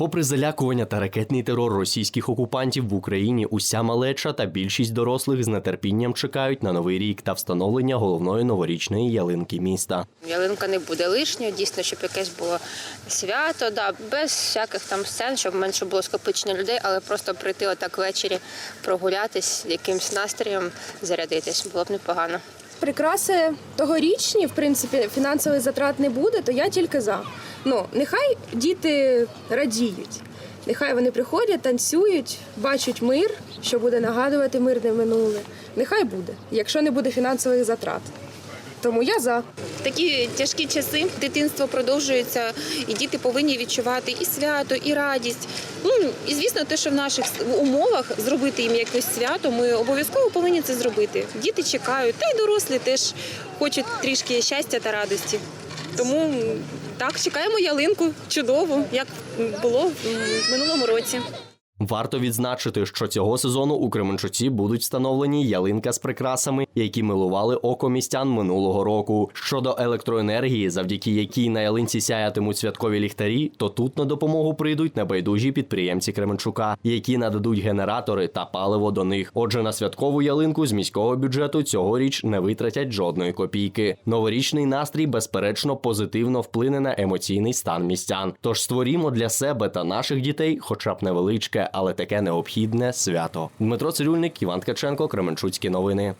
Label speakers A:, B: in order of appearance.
A: Попри залякування та ракетний терор російських окупантів в Україні, уся малеча та більшість дорослих з нетерпінням чекають на новий рік та встановлення головної новорічної ялинки міста.
B: Ялинка не буде лишньою, дійсно, щоб якесь було свято, да, без всяких там сцен, щоб менше було скопичення людей, але просто прийти отак ввечері, прогулятись, якимсь настроєм зарядитись, було б непогано.
C: Прикраси тогорічні, в принципі, фінансових затрат не буде, то я тільки за. Ну, нехай діти радіють. Нехай вони приходять, танцюють, бачать мир, що буде нагадувати мирне минуле. Нехай буде, якщо не буде фінансових затрат. Тому я за.
D: Такі тяжкі часи дитинство продовжується, і діти повинні відчувати і свято, і радість. Ну і звісно, те, що в наших умовах зробити їм якесь свято, ми обов'язково повинні це зробити. Діти чекають, та й дорослі теж хочуть трішки щастя та радості. Тому так, чекаємо ялинку чудово, як було в минулому році.
A: Варто відзначити, що цього сезону у Кременчуці будуть встановлені ялинка з прикрасами, які милували око містян минулого року. Щодо електроенергії, завдяки якій на ялинці сяятимуть святкові ліхтарі, то тут на допомогу прийдуть небайдужі підприємці Кременчука, які нададуть генератори та паливо до них. Отже, на святкову ялинку з міського бюджету цьогоріч не витратять жодної копійки. Новорічний настрій, безперечно, позитивно вплине на емоційний стан містян. Тож створімо для себе та наших дітей, хоча б невеличке, але таке необхідне свято. Дмитро Цирюльник, Іван Ткаченко, Кременчуцькі новини.